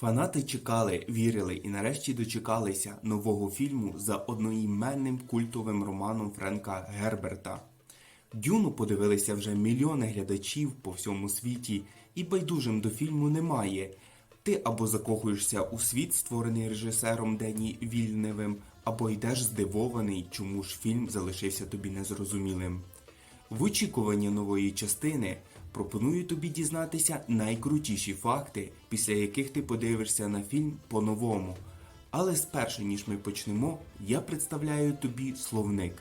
Фанати чекали, вірили і нарешті дочекалися нового фільму за одноіменним культовим романом Френка Герберта. Дюну подивилися вже мільйони глядачів по всьому світі, і байдужим до фільму немає. Ти або закохуєшся у світ, створений режисером Дені Вільневим, або йдеш здивований, чому ж фільм залишився тобі незрозумілим. В очікуванні нової частини пропоную тобі дізнатися найкрутіші факти, після яких ти подивишся на фільм по-новому. Але спершу ніж ми почнемо, я представляю тобі словник.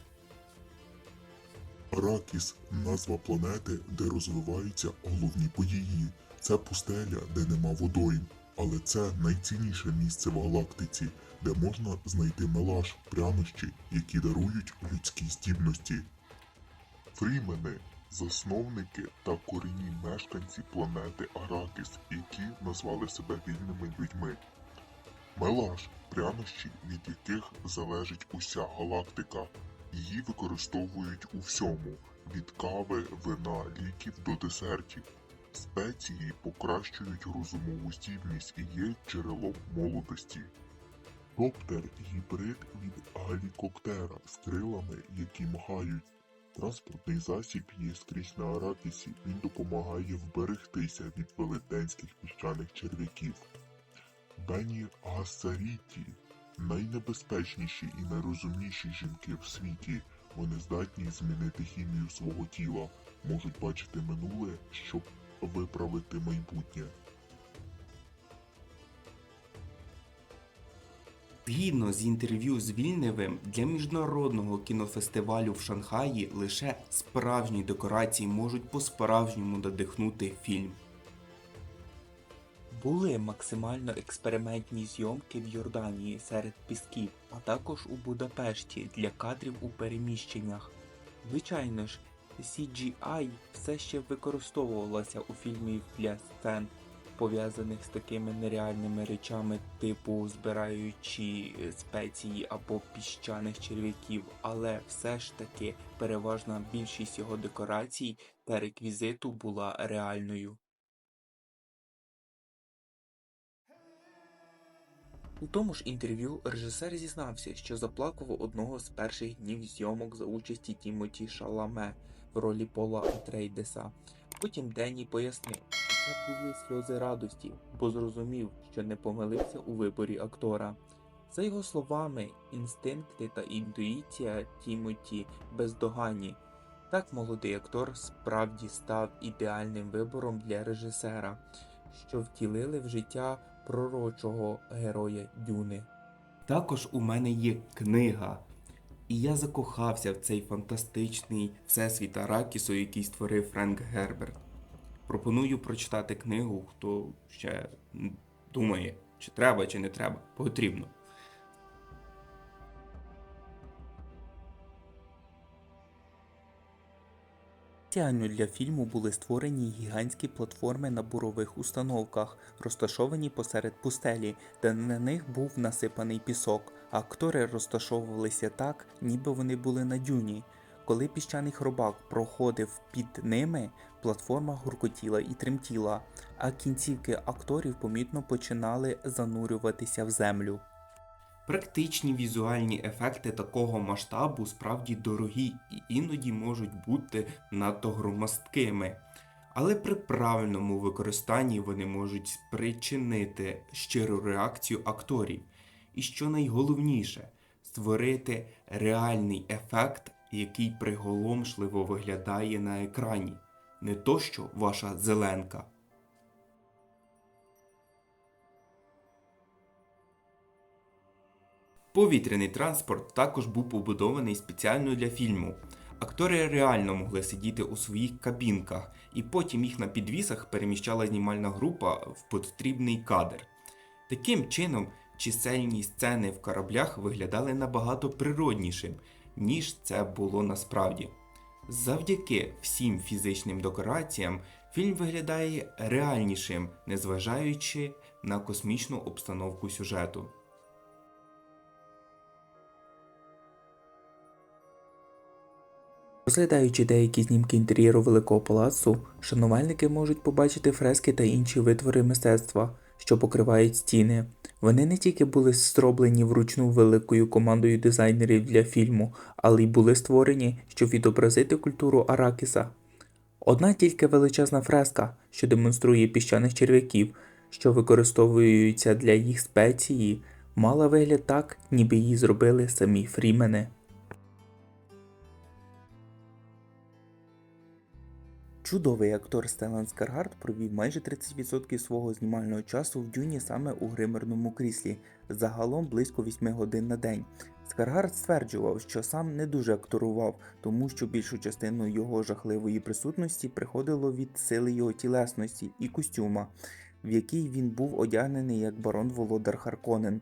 Аракіс назва планети, де розвиваються головні події. Це пустеля, де нема водойм, але це найцінніше місце в галактиці, де можна знайти мелаж, прянощі, які дарують людські здібності. Фрімени засновники та корінні мешканці планети Аракіс, які назвали себе вільними людьми. Мелаж прянощі, від яких залежить уся галактика. Її використовують у всьому від кави, вина, ліків до десертів. Спеції покращують розумову здібність і є джерелом молодості. Коптер гібрид від гелікоптера з крилами, які махають. Транспортний засіб є скрізь на Аракісі. Він допомагає вберегтися від велетенських піщаних черв'яків. Бені Гасаріті найнебезпечніші і найрозумніші жінки в світі. Вони здатні змінити хімію свого тіла, можуть бачити минуле, щоб виправити майбутнє. Згідно з інтерв'ю з Вільневим, для міжнародного кінофестивалю в Шанхаї лише справжні декорації можуть по-справжньому надихнути фільм. Були максимально експериментні зйомки в Йорданії серед пісків, а також у Будапешті для кадрів у переміщеннях. Звичайно ж, CGI все ще використовувалося у фільмі для сцен, пов'язаних з такими нереальними речами, типу збираючи е, спеції або піщаних черв'яків, але все ж таки переважна більшість його декорацій та реквізиту була реальною. У тому ж інтерв'ю режисер зізнався, що заплакав одного з перших днів зйомок за участі Тімоті Шаламе в ролі Пола Атрейдеса. Потім Денні пояснив, це були сльози радості, бо зрозумів, що не помилився у виборі актора. За його словами, інстинкти та інтуїція Тімоті бездоганні. Так молодий актор справді став ідеальним вибором для режисера, що втілили в життя пророчого героя Дюни. Також у мене є книга, і я закохався в цей фантастичний всесвіт Аракісу, який створив Френк Герберт. Пропоную прочитати книгу, хто ще думає, чи треба, чи не треба. Потрібно. Спеціально для фільму були створені гігантські платформи на бурових установках, розташовані посеред пустелі, де на них був насипаний пісок, актори розташовувалися так, ніби вони були на дюні. Коли піщаний хробак проходив під ними, платформа гуркотіла і тремтіла, а кінцівки акторів помітно починали занурюватися в землю. Практичні візуальні ефекти такого масштабу справді дорогі і іноді можуть бути надто громоздкими. Але при правильному використанні вони можуть спричинити щиру реакцію акторів. І що найголовніше, створити реальний ефект, який приголомшливо виглядає на екрані. Не то що ваша зеленка. Повітряний транспорт також був побудований спеціально для фільму. Актори реально могли сидіти у своїх кабінках, і потім їх на підвісах переміщала знімальна група в потрібний кадр. Таким чином, чисельні сцени в кораблях виглядали набагато природнішим, ніж це було насправді. Завдяки всім фізичним декораціям фільм виглядає реальнішим, незважаючи на космічну обстановку сюжету. Розглядаючи деякі знімки інтер'єру Великого палацу, шанувальники можуть побачити фрески та інші витвори мистецтва, що покривають стіни. Вони не тільки були зроблені вручну великою командою дизайнерів для фільму, але й були створені, щоб відобразити культуру Аракіса. Одна тільки величезна фреска, що демонструє піщаних черв'яків, що використовуються для їх спеції, мала вигляд так, ніби її зробили самі фрімени. Чудовий актор Стелан Скаргард провів майже 30% свого знімального часу в дюні саме у гримерному кріслі, загалом близько 8 годин на день. Скаргард стверджував, що сам не дуже акторував, тому що більшу частину його жахливої присутності приходило від сили його тілесності і костюма, в який він був одягнений як барон Володар Харконен.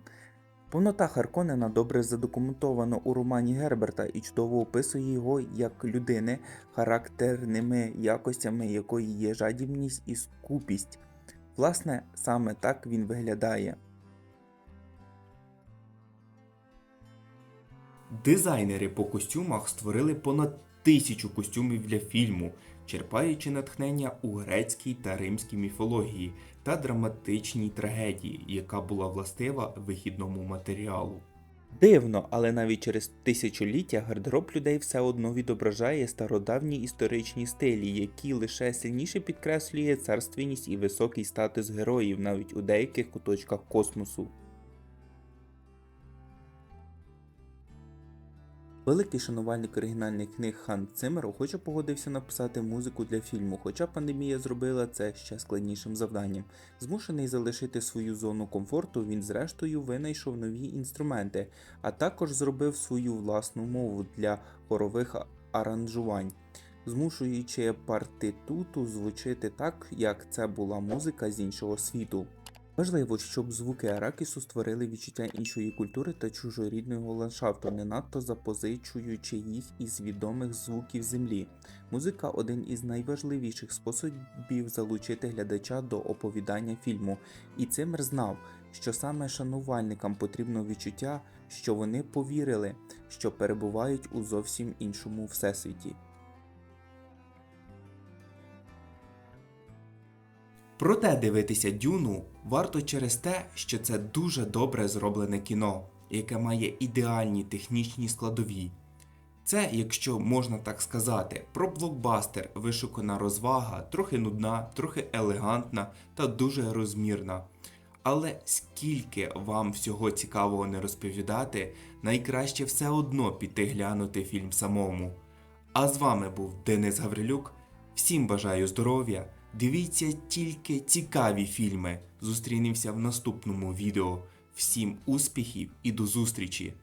Повнота Харконена добре задокументована у романі Герберта і чудово описує його як людини, характерними якостями якої є жадібність і скупість. Власне, саме так він виглядає. Дизайнери по костюмах створили понад тисячу костюмів для фільму, черпаючи натхнення у грецькій та римській міфології та драматичній трагедії, яка була властива вихідному матеріалу. Дивно, але навіть через тисячоліття гардероб людей все одно відображає стародавні історичні стилі, які лише сильніше підкреслює царственність і високий статус героїв навіть у деяких куточках космосу. Великий шанувальник оригінальних книг Хан Циммер охоче погодився написати музику для фільму, хоча пандемія зробила це ще складнішим завданням. Змушений залишити свою зону комфорту, він зрештою винайшов нові інструменти, а також зробив свою власну мову для хорових аранжувань, змушуючи партитуту звучити так, як це була музика з іншого світу. Важливо, щоб звуки Аракісу створили відчуття іншої культури та чужорідного ландшафту, не надто запозичуючи їх із відомих звуків землі. Музика один із найважливіших способів залучити глядача до оповідання фільму, і Цимер знав, що саме шанувальникам потрібно відчуття, що вони повірили, що перебувають у зовсім іншому всесвіті. Проте дивитися Дюну варто через те, що це дуже добре зроблене кіно, яке має ідеальні технічні складові. Це, якщо можна так сказати, про блокбастер вишукана розвага, трохи нудна, трохи елегантна та дуже розмірна. Але скільки вам всього цікавого не розповідати, найкраще все одно піти глянути фільм самому. А з вами був Денис Гаврилюк. Всім бажаю здоров'я. Дивіться тільки цікаві фільми. Зустрінемося в наступному відео. Всім успіхів і до зустрічі!